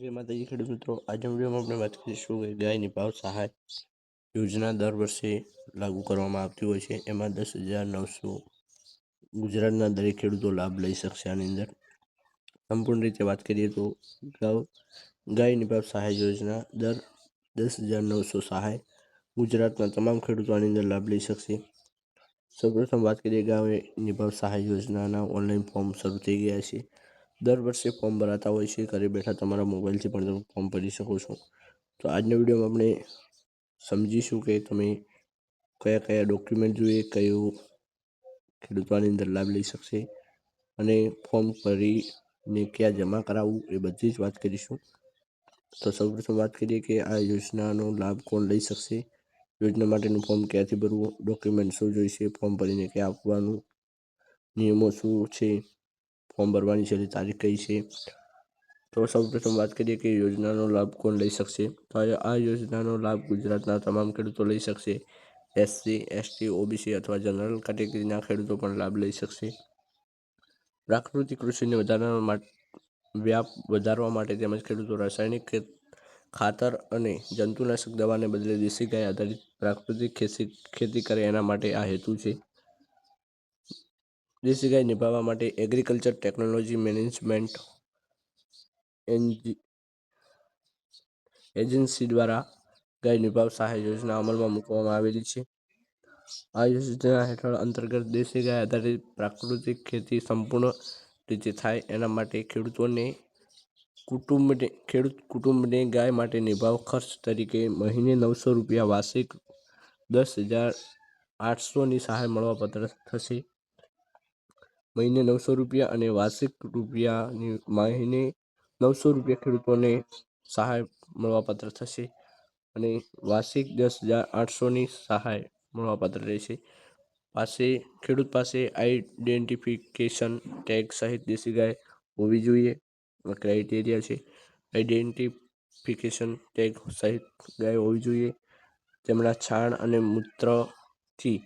જય માતાજી ખેડૂત મિત્રો આજના વિડીયોમાં આપણે વાત કરીશું કે ગાયની ભાવ સહાય યોજના દર વર્ષે લાગુ કરવામાં આવતી હોય છે. એમાં દસ હજાર નવસો ગુજરાતના દરેક ખેડૂતો લાભ લઈ શકશે આની અંદર. સંપૂર્ણ રીતે વાત કરીએ તો ગાવ ગાયની ભાવ સહાય યોજના દર દસ હજાર નવસો સહાય ગુજરાતના તમામ ખેડૂતો આની અંદર લાભ લઈ શકશે. સૌપ્રથમ વાત કરીએ ગાયની નિભાવ સહાય યોજનાના ઓનલાઈન ફોર્મ શરૂ થઈ ગયા છે. દર વર્ષે ફોર્મ ભરાતા હોય છે, ઘરે બેઠા તમારા મોબાઈલથી પણ તમે ફોર્મ ભરી શકો છો. તો આજના વિડીયોમાં આપણે સમજીશું કે તમે કયા કયા ડોક્યુમેન્ટ જોઈએ, કયું ખેડૂતોની અંદર લાભ લઈ શકશે અને ફોર્મ ભરીને ક્યાં જમા કરાવવું એ બધી જ વાત કરીશું. તો સૌપ્રથમ વાત કરીએ કે આ યોજનાનો લાભ કોણ લઈ શકશે? યોજના માટેનું ફોર્મ ક્યાંથી ભરવું? ડોક્યુમેન્ટ શું જોઈશે? ફોર્મ ભરીને ક્યાં આપવાનું? નિયમો શું છે? ફોર્મ ભરવાની છેલ્લી તારીખ કઈ છે? તો સૌપ્રથમ વાત કરીએ કે યોજનાનો લાભ કોણ લઈ શકશે? તો આ યોજનાનો લાભ ગુજરાતના તમામ ખેડૂતો લઈ શકશે. એસસી એસટી ઓબીસી અથવા જનરલ કેટેગરીના ખેડૂતો પણ લાભ લઈ શકશે. પ્રાકૃતિક કૃષિને વધારવા માટે, વ્યાપ વધારવા માટે તેમજ ખેડૂતો રાસાયણિક ખાતર અને જંતુનાશક દવાને બદલે દેશી ગાય આધારિત પ્રાકૃતિક ખેતી ખેતી કરે એના માટે આ હેતુ છે. દેશી ગાય નિભાવવા માટે એગ્રીકલ્ચર ટેકનોલોજી મેનેજમેન્ટ એજન્સી દ્વારા ગાય નિભાવ સહાય યોજના અમલમાં મૂકવામાં આવેલી છે. આ યોજના હેઠળ અંતર્ગત દેશી ગાય આધારિત પ્રાકૃતિક ખેતી સંપૂર્ણ રીતે થાય એના માટે ખેડૂતોને કુટુંબને, ખેડૂત કુટુંબને ગાય માટે નિભાવ ખર્ચ તરીકે મહિને નવસો રૂપિયા વાર્ષિક દસ હજાર આઠસોની સહાય મળવાપાત્ર થશે. મહિને નવસો રૂપિયા અને વાર્ષિક રૂપિયાની મહિને નવસો રૂપિયા ખેડૂતોને સહાય મળવાપાત્ર થશે અને વાર્ષિક દસ હજાર આઠસોની સહાય મળવાપાત્ર રહેશે. પાસે, ખેડૂત પાસે આઈડેન્ટિફિકેશન ટેગ સહિત દેશી ગાય હોવી જોઈએ. ક્રાઇટેરિયા છે. આઈડેન્ટિફિકેશન ટેગ સહિત ગાય હોવી જોઈએ. તેમના છાણ અને મૂત્રથી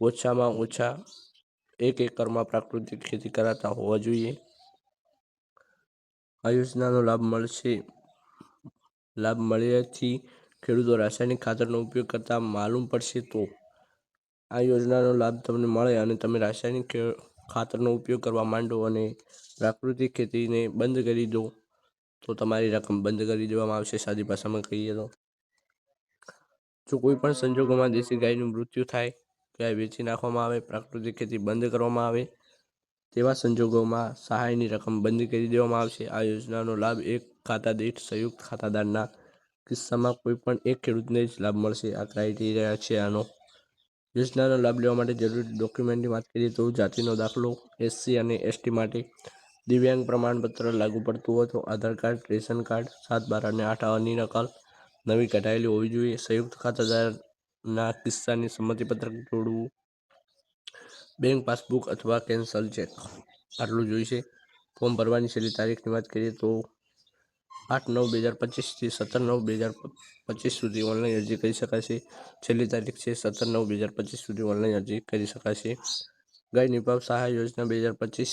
ઓછામાં ઓછા એક એકરમાં પ્રાકૃતિક ખેતી કરાતા હોવા જોઈએ. આ યોજનાનો લાભ મળશે. લાભ મળ્યાથી ખેડૂતો રાસાયણિક ખાતરનો ઉપયોગ કરતા માલુમ પડશે તો. આ યોજનાનો લાભ તમને મળે અને તમે રાસાયણિક ખાતરનો ઉપયોગ કરવા માંડો અને પ્રાકૃતિક ખેતીને બંધ કરી દો. તો તમારી રકમ બંધ કરી દેવામાં આવશે, સાદી ભાષામાં કહીએ તો. જો કોઈ પણ સંજોગોમાં દેશી ગાયનું મૃત્યુ થાય ગાય વેચી નાખવામાં આવે, પ્રાકૃતિક ખેતી બંધ કરવામાં આવે, તેવા સંજોગોમાં સહાયની રકમ બંધ કરી દેવામાં આવશે. આ યોજનાનો લાભ એક ખાતા દીઠ સંયુક્ત ખાતાદારના કિસ્સામાં કોઈપણ એક ખેડૂતને જ લાભ મળશે. આ ક્રાઇટેરિયા છે આનો. યોજનાનો લાભ લેવા માટે જરૂરી ડોક્યુમેન્ટની વાત કરીએ તો જાતિનો દાખલો, એસસી અને એસટી માટે દિવ્યાંગ પ્રમાણપત્ર લાગુ પડતું હોય તો આધાર કાર્ડ, રેશન કાર્ડ, સાત બાર અને આઠ આવવાની નકલ નવી કઢાયેલી હોવી જોઈએ. સંયુક્ત ખાતાદારના કિસ્સાની સંમતિપત્રક જોડવું બેંક પાસબુક અથવા કેન્સલ ચેક આટલું જોઈશે ફોર્મ ભરવાની છેલ્લી તારીખની વાત કરીએ તો આઠ નવ બે હજાર પચીસથી સત્તર નવ બે હજાર પચીસ સુધી ઓનલાઈન અરજી કરી શકાશે છેલ્લી તારીખ છે સત્તર નવ બે હજાર પચીસ સુધી ઓનલાઈન અરજી કરી શકાશે ગાય નિભાવ સહાય યોજના બે હજાર પચીસ.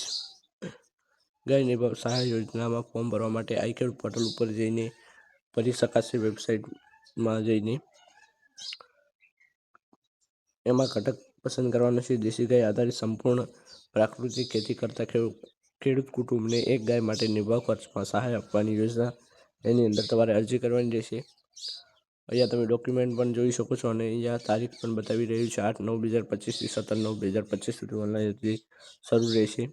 ગાય નિભાવ સહાય યોજનામાં ફોર્મ ભરવા માટે આઈકેડ પોર્ટલ ઉપર જઈને ભરી શકાશે વેબસાઇટમાં જઈને. એમાં ઘટક પસંદ કરવાનો છે. દેશી ગાય આધારિત સંપૂર્ણ પ્રાકૃતિક ખેતી કરતા ખેડૂત કુટુંબને એક ગાય માટે નિર્વાહ ખર્ચમાં સહાય આપવાની યોજના એની અંદર તમારે અરજી કરવાની રહેશે. અહીંયા તમે ડોક્યુમેન્ટ પણ જોઈ શકો છો અને અહીંયા તારીખ પણ બતાવી રહ્યું છે. આઠ નવ બે હજાર પચીસથી સત્તર નવ બે હજાર પચીસ સુધી ઓનલાઈન અરજી શરૂ રહેશે.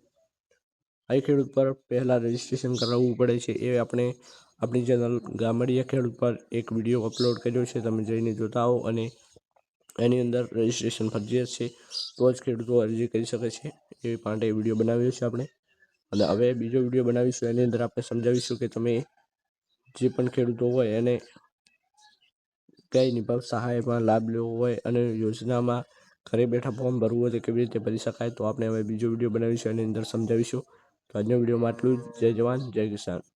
આઈ ખેડૂત પર પહેલાં રજિસ્ટ્રેશન કરાવવું પડે છે. એ આપણે આપણી ચેનલ ગામડિયા ખેડૂત પર એક વીડિયો અપલોડ કર્યો છે. તમે જઈને જોતા આવો અને એની અંદર રજિસ્ટ્રેશન ફરજિયાત છે, તો જ ખેડૂતો અરજી કરી શકે છે એ માટે વીડિયો બનાવ્યો છે આપણે. અને હવે બીજો વીડિયો બનાવીશું, એની અંદર આપણે સમજાવીશું કે તમે જે પણ ખેડૂતો હોય એને કઈ નિભાવ સહાયમાં લાભ લેવો હોય અને યોજનામાં ઘરે બેઠા ફોર્મ ભરવું હોય તો કેવી રીતે ભરી શકાય, તો આપણે હવે બીજો વીડિયો બનાવીશું, એની અંદર સમજાવીશું. તો આજનો વિડીયોમાં આટલું જ. જય જવાન, જય કિસાન.